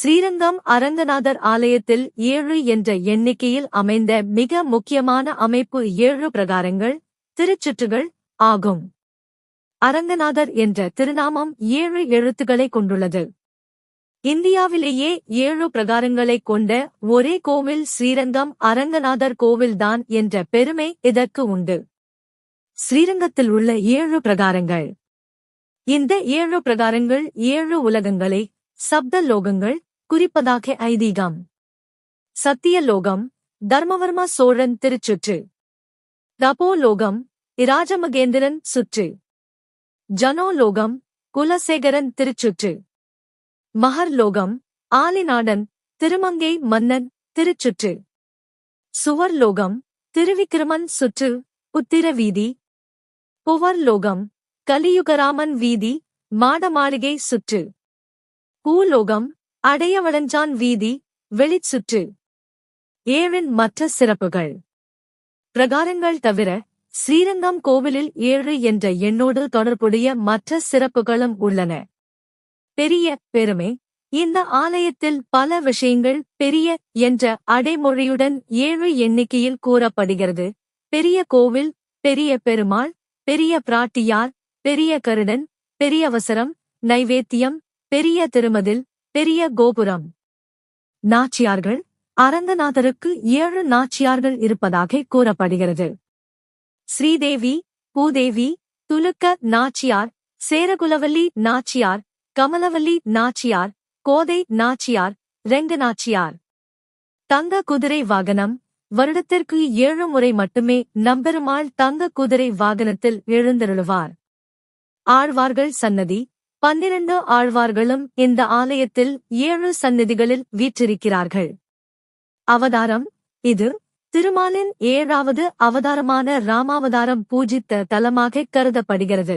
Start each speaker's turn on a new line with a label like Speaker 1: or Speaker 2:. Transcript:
Speaker 1: ஸ்ரீரங்கம் அரங்கநாதர் ஆலயத்தில் ஏழு என்ற எண்ணிக்கையில் அமைந்த மிக முக்கியமான அமைப்பு ஏழு பிரகாரங்கள் திருச்சுற்றுகள் ஆகும். அரங்கநாதர் என்ற திருநாமம் ஏழு எழுத்துக்களை கொண்டுள்ளது. இந்தியாவிலேயே ஏழு பிரகாரங்களைக் கொண்ட ஒரே கோவில் ஸ்ரீரங்கம் அரங்கநாதர் கோவில்தான் என்ற பெருமை இதற்கு உண்டு. ஸ்ரீரங்கத்தில் உள்ள ஏழு பிரகாரங்கள். இந்த ஏழு பிரகாரங்கள் ஏழு உலகங்களை சப்த லோகங்கள் குறிப்பதாக ஐதீகம். சத்தியலோகம் தர்மவர்மா சோழன் திருச்சுற்று. தபோலோகம் இராஜமகேந்திரன் சுற்று. ஜனோலோகம் குலசேகரன் திருச்சுற்று. மகர்லோகம் ஆலிநாடன் திருமங்கை மன்னன் திருச்சுற்று. சுவர்லோகம் திருவிக்கிரமன் சுற்று உத்திர வீதி புவர்லோகம் கலியுகராமன் வீதி மாடமாளிகை சுற்று. பூலோகம் அடையவளஞ்சான் வீதி வெளிச்சுற்று. ஏழின் மற்ற சிறப்புகள். பிரகாரங்கள் தவிர ஸ்ரீரங்கம் கோவிலில் ஏழு என்ற எண்ணோடு தொடர்புடைய மற்ற சிறப்புகளும் உள்ளன. பெரிய பெருமை. இந்த ஆலயத்தில் பல விஷயங்கள் பெரிய என்ற அடைமொழியுடன் ஏழு எண்ணிக்கையில் கூறப்படுகிறது. பெரிய கோவில் பெரிய பெருமாள் பெரிய பிராட்டியார் பெரிய கருடன் பெரியவசரம் நைவேத்தியம் பெரிய திருமதில் பெரிய கோபுரம். நாச்சியார்கள் அரங்கநாதருக்கு ஏழு நாச்சியார்கள் இருப்பதாக கூறப்படுகிறது. ஸ்ரீதேவி பூதேவி துலுக்க நாச்சியார் சேரகுலவல்லி நாச்சியார் கமலவல்லி நாச்சியார் கோதை நாச்சியார் ரெங்க நாச்சியார். தங்க குதிரை வாகனம் வருடத்திற்கு ஏழு முறை மட்டுமே நம்பெருமாள் தங்க குதிரை வாகனத்தில் எழுந்தருளுவார். ஆழ்வார்கள் சன்னதி பன்னிரண்டு ஆழ்வார்களும் இந்த ஆலயத்தில் ஏழு சந்நிதிகளில் வீற்றிருக்கிறார்கள். அவதாரம் இது திருமாலின் ஏழாவது அவதாரமான ராமாவதாரம் பூஜித்த தலமாக கருதப்படுகிறது.